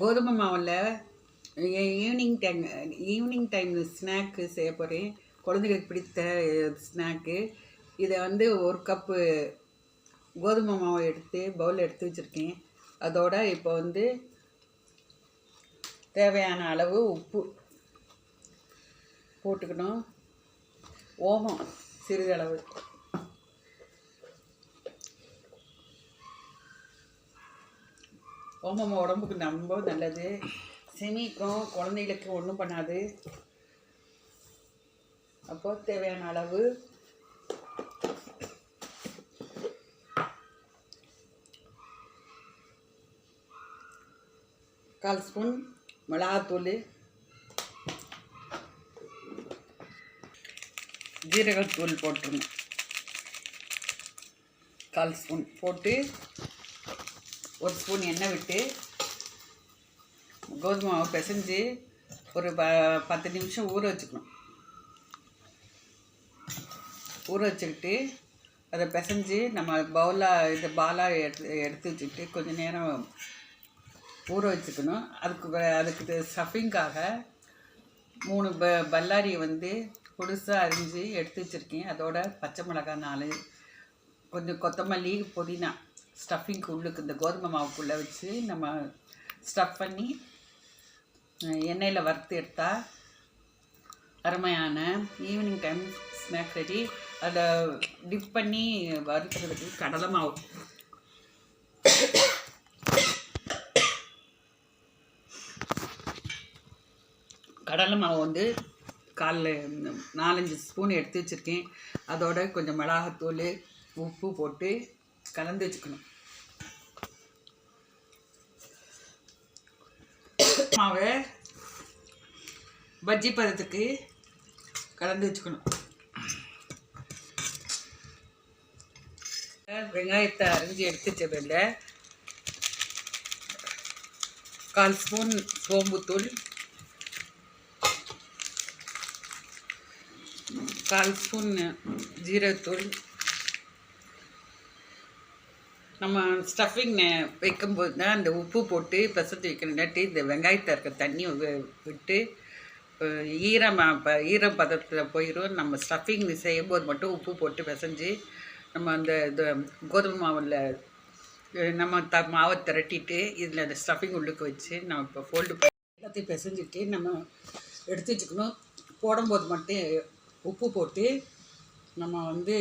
கோதுமை மாவில் evening time evening time snack செய்ய போகிறேன் குழந்தைகளுக்கு பிடித்த ஸ்நாக்கு இதை வந்து ஒரு கப்பு கோதுமை மாவை எடுத்து பவுல் எடுத்து வச்சுருக்கேன். அதோட இப்போ வந்து தேவையான அளவு உப்பு போட்டுக்கணும். ஓமம் சிறிதளவு. ஓமம் உடம்புக்கு ரொம்ப நல்லது. செமிக்கும் குழந்தைகளுக்கு ஒன்றும் பண்ணாது. அப்போ தேவையான அளவு கால் ஸ்பூன் மிளகாத்தூள் ஜீரகத்தூள் போட்டுருங்க. கால் ஸ்பூன் போட்டு ஒரு ஸ்பூன் எண்ணெய் விட்டு கோதுமை மாவு பிசைஞ்சு ஒரு ப பத்து நிமிஷம் ஊற வச்சுக்கணும். ஊற வச்சுக்கிட்டு அதை பிசைஞ்சு நம்ம பவுலாக இது பாலாக எடுத்து எடுத்து வச்சுக்கிட்டு கொஞ்சம் நேரம் ஊற வச்சுக்கணும். அதுக்கு அதுக்கு ஸ்டஃபிங்காக மூணு ப பல்லாரி வந்து பொடுசாக அரிஞ்சு எடுத்து வச்சுருக்கேன். அதோட பச்சை மிளகாய் நாலு கொஞ்சம் கொத்தமல்லி புதினா ஸ்டஃபிங்க்கு உள்ளுக்கு இந்த கோதுமை மாவுக்குள்ளே வச்சு நம்ம ஸ்டஃப் பண்ணி எண்ணெயில் வறுத்து எடுத்தால் அருமையான ஈவினிங் டைம் ஸ்நாக் ரெடி அதை டிப் பண்ணி வறுக்கிறதுக்கு கடலை மாவு. கடலை மாவு வந்து காலில் நாலஞ்சு ஸ்பூன் எடுத்து வச்சுருக்கேன். அதோட கொஞ்சம் மிளகாத்தூள் உப்பு போட்டு கலந்து வச்சுக்கணும். மாவை பஜ்ஜி பதத்துக்கு கலந்து வச்சுக்கணும். வெங்காயத்தை அரிஞ்சு எடுத்து வச்சதில் கால் ஸ்பூன் சோம்புத்தூள் கால் ஸ்பூன் ஜீரகத்தூள் நம்ம ஸ்டஃபிங் வைக்கும்போது தான் அந்த உப்பு போட்டு பிசைஞ்சு வைக்கணும் இந்த வெங்காயத்தை இருக்க தண்ணி விட்டு ஈரம் இப்போ ஈரம் பதத்தில் போயிடும் நம்ம ஸ்டஃபிங் செய்யும்போது மட்டும் உப்பு போட்டு பிசைஞ்சு நம்ம அந்த இது கோதுமை மாவில் நம்ம த மாவை திரட்டிட்டு இதில் அந்த ஸ்டஃபிங் உள்ளுக்கு வச்சு நம்ம இப்போ ஃபோல்டு பண்ணி எல்லாத்தையும் பிசைஞ்சிட்டு நம்ம எடுத்து வச்சுக்கணும். போடும்போது மட்டும் உப்பு போட்டு நம்ம வந்து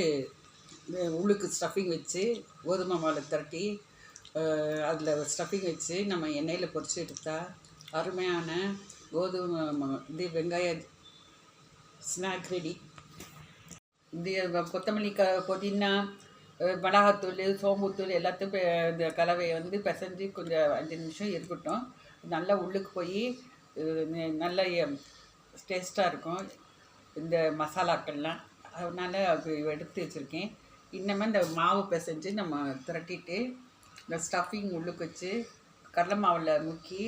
உள்ளுக்கு ஸ்டஃபிங் வச்சு கோதுமை மாவில் திரட்டி அதில் ஸ்டஃபிங் வச்சு நம்ம எண்ணெயில் பொரிச்சு எடுத்தால் அருமையான கோதுமை இது வெங்காய ஸ்நாக் ரெடி இது கொத்தமல்லி க புதினா மிளகாத்தூள் சோம்புத்தூள் எல்லாத்தையும் இந்த கலவையை வந்து பிசைஞ்சு கொஞ்சம் அஞ்சு நிமிஷம் இருக்கட்டும். நல்லா உள்ளுக்கு போய் நல்ல டேஸ்ட்டாக இருக்கும். இந்த மசாலாக்கள்லாம். அதனால் அது எடுத்து வச்சுருக்கேன். இன்னமே இந்த மாவு பிசைஞ்சு நம்ம திரட்டிட்டு இந்த ஸ்டஃபிங் உள்ளுக்கு வச்சு கடலை மாவில் முக்கி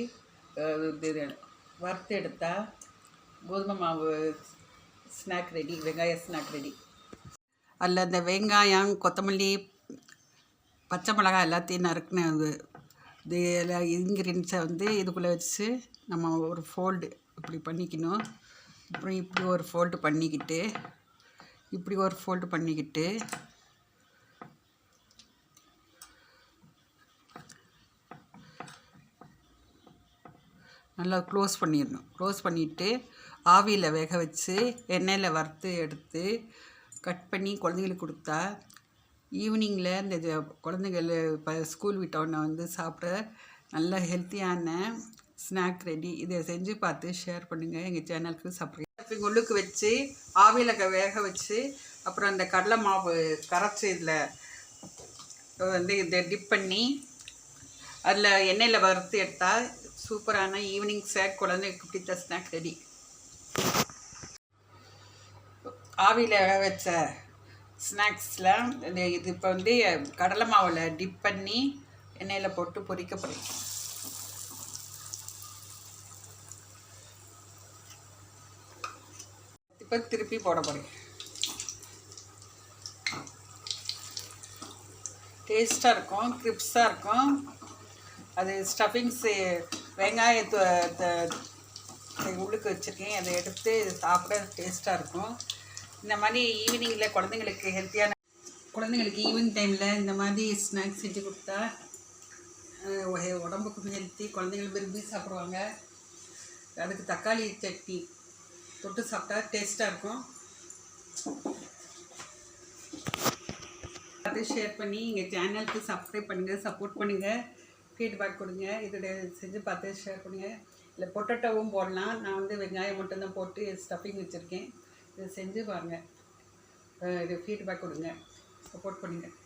இது வறுத்து எடுத்தால் கோதுமை மாவு ஸ்நாக் ரெடி வெங்காய ஸ்நாக் ரெடி அதில் இந்த வெங்காயம் கொத்தமல்லி பச்சை மிளகாய் எல்லாத்தையும் நறுக்குன இது. எல்லா இன்க்ரீடியன்ஸை வந்து இதுக்குள்ளே வச்சு நம்ம ஒரு ஃபோல்டு இப்படி பண்ணிக்கணும். அப்புறம் இப்படி ஒரு ஃபோல்டு பண்ணிக்கிட்டு இப்படி ஒரு ஃபோல்டு பண்ணிக்கிட்டு நல்லா க்ளோஸ் பண்ணிடணும். க்ளோஸ் பண்ணிவிட்டு ஆவியில் வேக வச்சு எண்ணெயில் வறுத்து எடுத்து கட் பண்ணி குழந்தைங்களுக்கு கொடுத்தா ஈவினிங்கில் இந்த குழந்தைகள் இப்போ ஸ்கூல் விட்டோன்னே வந்து சாப்பிட நல்ல ஹெல்த்தியான ஸ்நாக் ரெடி. இதை செஞ்சு பார்த்து ஷேர் பண்ணுங்கள் எங்கள் சேனலுக்கு சப்ஸ்கிரைப் உள்ளுக்கு வச்சு ஆவியில் வேக வச்சு அப்புறம் அந்த கடலை மாவு கரைச்சி இதில் வந்து இதை டிப் பண்ணி அதில் எண்ணெயில் வறுத்து எடுத்தால் சூப்பரான ஈவினிங் ஸ்நாக் குழந்தைக்கு பிடித்த ஸ்நாக் ரெடி. ஆவியில் வச்ச ஸ்நாக்ஸில் இது இது இப்போ வந்து கடலை மாவில் டிப் பண்ணி எண்ணெயில் போட்டு பொரிக்க போகிறேன் இப்போ திருப்பி போட போகிறேன் டேஸ்ட்டாக இருக்கும் கிரிப்ஸாக இருக்கும். அது ஸ்டஃபிங்ஸு வெங்காயத்தை உள்ளுக்கு வச்சுருக்கேன். அதை எடுத்து சாப்பிட டேஸ்ட்டாக இருக்கும். இந்த மாதிரி ஈவினிங்கில் குழந்தைங்களுக்கு ஹெல்த்தியான குழந்தைங்களுக்கு ஈவினிங் டைமில் இந்த மாதிரி ஸ்நாக்ஸ் செஞ்சு கொடுத்தா உடம்புக்கும் ஹெல்த்தி குழந்தைகள் விரும்பி சாப்பிடுவாங்க. அதுக்கு தக்காளி சட்னி தொட்டு சாப்பிட்டா டேஸ்ட்டாக இருக்கும். அதை ஷேர் பண்ணி எங்கள் சேனலுக்கு சப்ஸ்கிரைப் பண்ணுங்கள் சப்போர்ட் பண்ணுங்கள் ஃபீட்பேக் கொடுங்க. இதோடய செஞ்சு பார்த்து ஷேர் பண்ணுங்கள் இல்லை பொட்டேட்டோவும் போடலாம். நான் வந்து வெங்காயம் மட்டும்தான் போட்டு ஸ்டஃபிங் வச்சுருக்கேன். இதை செஞ்சு பாருங்கள் இது ஃபீட்பேக் கொடுங்க. சப்போர்ட் பண்ணுங்கள்